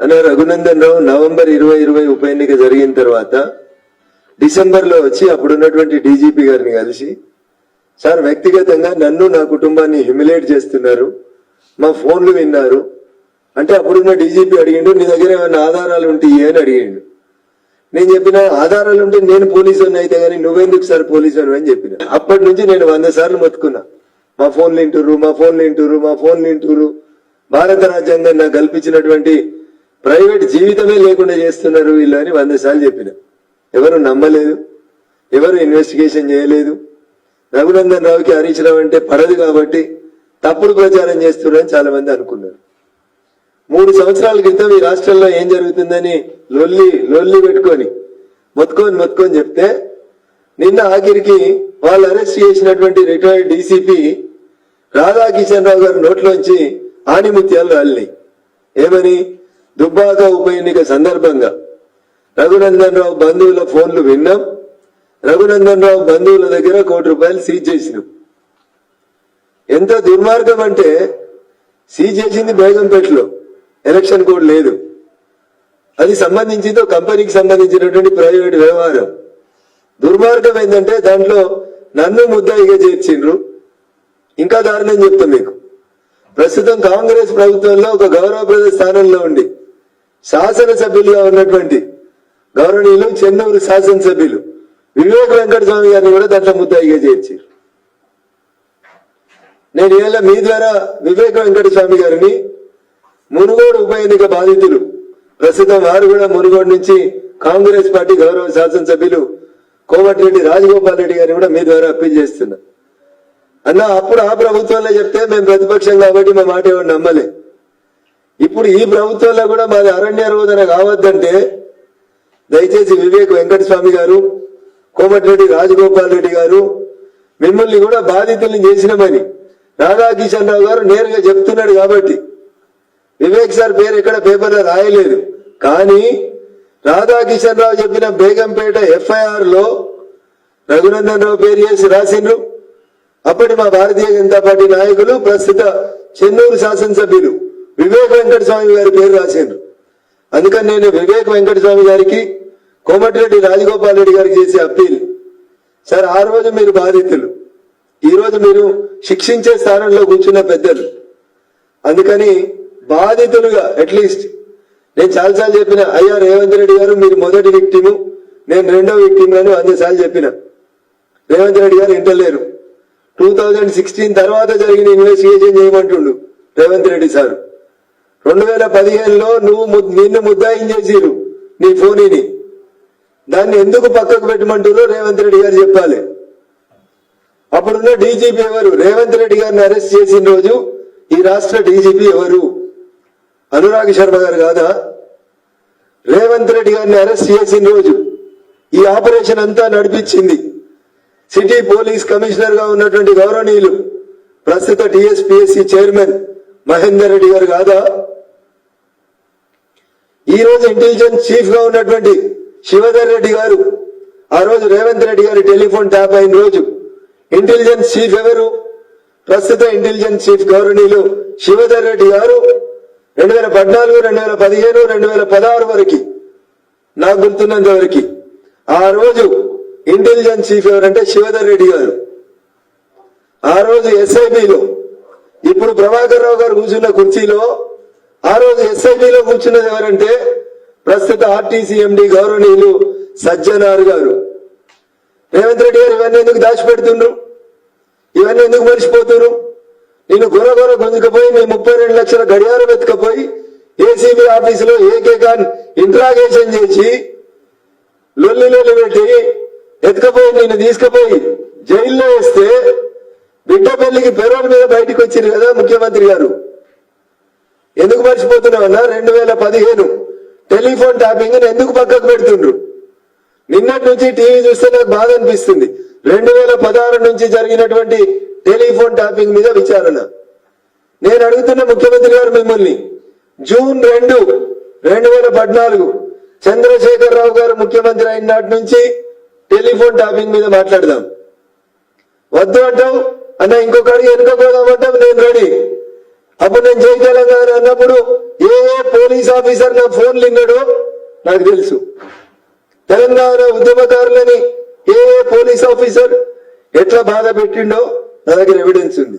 అన్న రఘునందన్ రావు నవంబర్ ఇరవై ఇరవై ఉప ఎన్నిక జరిగిన తర్వాత డిసెంబర్లో వచ్చి అప్పుడున్నటువంటి డీజీపీ గారిని కలిసి సార్ వ్యక్తిగతంగా నన్ను నా కుటుంబాన్ని హ్యూమిలేట్ చేస్తున్నారు మా ఫోన్లు విన్నారు. అంటే అప్పుడున్న డీజీపీ అడిగిండు నీ దగ్గర ఏమైనా ఆధారాలు ఉంటాయి అని అడిగిండు. నేను చెప్పిన ఆధారాలు ఉంటే నేను పోలీసు అయితే గానీ నువ్వెందుకు సార్ పోలీసు అని చెప్పిన. అప్పటి నుంచి నేను వంద సార్లు మొత్తుకున్నా. మా ఫోన్లు వింటురు మా ఫోన్లు వింటురు మా ఫోన్లు వింటురు భారత రాజ్యాంగం నాకు కల్పించినటువంటి ప్రైవేట్ జీవితమే లేకుండా చేస్తున్నారు వీళ్ళు అని వంద సార్లు చెప్పిన. ఎవరు నమ్మలేదు. ఎవరు ఇన్వెస్టిగేషన్ చేయలేదు. రఘునందన్ రావుకి హరీష్ రావు అంటే పడదు కాబట్టి తప్పుడు ప్రచారం చేస్తున్నారని చాలా మంది అనుకున్నారు. మూడు సంవత్సరాల క్రితం ఈ రాష్ట్రంలో ఏం జరుగుతుందని లొల్లి లొల్లి పెట్టుకొని మొత్తుకొని మొత్తుకొని చెప్తే నిన్న ఆఖరికి వాళ్ళు అరెస్ట్ చేసినటువంటి రిటైర్డ్ డీసీపీ రాధాకిషన్ రావు గారి నోట్లోంచి ఆణిముత్యాలు రాలినాయి. ఏమని? దుబ్బాక ఉప ఎన్నిక సందర్భంగా రఘునందన్ రావు బంధువుల ఫోన్లు విన్నాం. రఘునందన్ రావు బంధువుల దగ్గర కోటి రూపాయలు సీజ్ చేసినాం. ఎంత దుర్మార్గం అంటే సీజ్ చేసింది బేగంపేటలో. ఎలక్షన్ కోడ్ లేదు. అది సంబంధించిందో కంపెనీకి సంబంధించినటువంటి ప్రైవేట్ వ్యవహారం. దుర్మార్గం ఏంటంటే దాంట్లో నన్ను ముద్దాయిగా చేర్చిండ్రు. ఇంకా దారుణం చెప్తాం మీకు. ప్రస్తుతం కాంగ్రెస్ ప్రభుత్వంలో ఒక గౌరవప్రద స్థానంలో ఉండి శాసనసభ్యులుగా ఉన్నటువంటి గౌరవనీయులు చెన్నూరు శాసనసభ్యులు వివేక్ వెంకట స్వామి గారిని కూడా దాంట్లో ముద్దాయిగా చేర్చారు. నేను ఇవాళ మీ ద్వారా వివేక్ వెంకట స్వామి గారిని మునుగోడు ఉప ఎన్నిక బాధితులు ప్రస్తుతం వారు కూడా మునుగోడు నుంచి కాంగ్రెస్ పార్టీ గౌరవ శాసనసభ్యులు కోమటిరెడ్డి రాజగోపాల్ రెడ్డి గారిని కూడా మీ ద్వారా అప్పీల్ చేస్తున్నా. అన్న అప్పుడు ఆ ప్రభుత్వంలో చెప్తే మేము ప్రతిపక్షం కాబట్టి మా మాట ఎవరు నమ్మలే. ఇప్పుడు ఈ ప్రభుత్వంలో కూడా మాది అరణ్య రోదన కావద్దంటే దయచేసి వివేక్ వెంకట స్వామి గారు కోమటిరెడ్డి రాజగోపాల్ రెడ్డి గారు మిమ్మల్ని కూడా బాధితుల్ని చేసినామని రాధాకిషన్ రావు గారు నేరుగా చెప్తున్నాడు కాబట్టి వివేక్ సార్ పేరు ఎక్కడ పేపర్లో రాయలేదు. కానీ రాధాకిషన్ రావు చెప్పిన బేగంపేట ఎఫ్ఐఆర్లో రఘునందన్ రావు పేరు చేసి రాసిండ్రు. అప్పటి మా భారతీయ జనతా పార్టీ నాయకులు ప్రస్తుత చెన్నూరు శాసనసభ్యులు. వివేక్ వెంకట స్వామి గారి పేరు రాసిండ్రు. అందుకని నేను వివేక్ వెంకట స్వామి గారికి కోమటిరెడ్డి రాజగోపాల్ రెడ్డి గారికి చేసే అప్పీల్. సార్ ఆ రోజు మీరు బాధితులు. ఈ రోజు మీరు శిక్షించే స్థానంలో కూర్చున్న పెద్దలు. అందుకని బాధితులుగా అట్లీస్ట్ నేను చాలాసార్లు చెప్పిన అయ్యా రేవంత్ రెడ్డి గారు మీరు మొదటి విక్టిము నేను రెండో విక్టిమ్ అని వంద సార్లు చెప్పిన. రేవంత్ రెడ్డి గారు ఇంటలేరు టూ థౌజండ్ సిక్స్టీన్ తర్వాత జరిగిన ఇన్వెస్టిగేషన్ చేయమంటుండు రేవంత్ రెడ్డి సార్. రెండు వేల పదిహేనులో నువ్వు నిన్ను నిన్ను ముద్దాయించేసిరు నీ ఫోనీని. దాన్ని ఎందుకు పక్కకు పెట్టమంటారో రేవంత్ రెడ్డి గారు చెప్పాలి. అప్పుడున్న డీజీపీ ఎవరు? రేవంత్ రెడ్డి గారిని అరెస్ట్ చేసిన రోజు ఈ రాష్ట్ర డీజీపీ ఎవరు? అనురాగ్ శర్మ గారు కాదా? రేవంత్ రెడ్డి గారిని అరెస్ట్ చేసిన రోజు ఈ ఆపరేషన్ అంతా నడిపించింది. సిటీ పోలీస్ కమిషనర్గా ఉన్నటువంటి గౌరవనీయులు ప్రస్తుత టిఎస్పిఎస్సి చైర్మన్ మహేందర్ రెడ్డి గారు కాదా? ఈ రోజు ఇంటెలిజెన్స్ చీఫ్గా ఉన్నటువంటి శివధర్ రెడ్డి గారు ఆ రోజు రేవంత్ రెడ్డి గారి టెలిఫోన్ ట్యాప్ అయిన రోజు ఇంటెలిజెన్స్ చీఫ్ ఎవరు? ప్రస్తుత ఇంటెలిజెన్స్ చీఫ్ గౌరవనీయులు శివధర్ రెడ్డి గారు రెండు వేల పద్నాలుగు రెండు వేల పదిహేను రెండు వేల పదహారు వరకు నాకు గుర్తున్నంత వరకు. ఆ రోజు ఇంటెలిజెన్స్ చీఫ్ ఎవరంటే శివధర్ రెడ్డి గారు. ఆ రోజు ఎస్ఐబిలో ఇప్పుడు ప్రభాకర్ రావు గారు కూర్చున్న కుర్చీలో ఆ రోజు ఎస్ఐబిలో కూర్చున్నది ఎవరంటే ప్రస్తుత ఆర్టీసీ ఎండి గౌరవనీయులు సజ్జనార్ గారు. రేవంత్ రెడ్డి గారు ఇవన్నీ ఎందుకు దాచిపెడుతుండ్రు? ఇవన్నీ ఎందుకు మర్చిపోతున్నారు నేను గొర గొర గుంజుకపోయి మీ ముప్పై రెండు లక్షల గడియారం ఎత్తుకపోయి ఏసీబీ ఆఫీసులో ఏకేకాన్ ఇంట్రాగేషన్ చేసి లొల్లి లొల్లి పెట్టి ఎత్తుకపోయి నేను తీసుకుపోయి జైల్లో వేస్తే బిడ్డ పెళ్ళికి పెరోల్ మీద బయటకు వచ్చింది కదా ముఖ్యమంత్రి గారు. ఎందుకు మర్చిపోతున్నామన్నా రెండు వేల పదిహేను. టెలిఫోన్ ట్యాపింగ్ ఎందుకు పక్కకు పెడుతుండ్రు? నిన్నటి నుంచి టీవీ చూస్తే నాకు బాధ అనిపిస్తుంది. రెండు వేల పదహారు నుంచి జరిగినటువంటి టెలిఫోన్ ట్యాపింగ్ మీద విచారణ. నేను అడుగుతున్న ముఖ్యమంత్రి గారు మిమ్మల్ని జూన్ రెండు రెండు వేల పద్నాలుగు చంద్రశేఖర్ రావు గారు ముఖ్యమంత్రి అయిన నాటి నుంచి టెలిఫోన్ ట్యాపింగ్ మీద మాట్లాడదాం. వద్దు అంటావు? అన్న ఇంకొక అడిగి వెనుకపోదామంటాం నేను రెడీ. అప్పుడు నేను జై తెలంగాణ అన్నప్పుడు ఏ పోలీస్ ఆఫీసర్ నా ఫోన్ లింగడో నాకు తెలుసు. తెలంగాణ ఉద్యమదారులని ఏ పోలీస్ ఆఫీసర్ ఎట్లా బాధ పెట్టిండో నా దగ్గర ఎవిడెన్స్ ఉంది.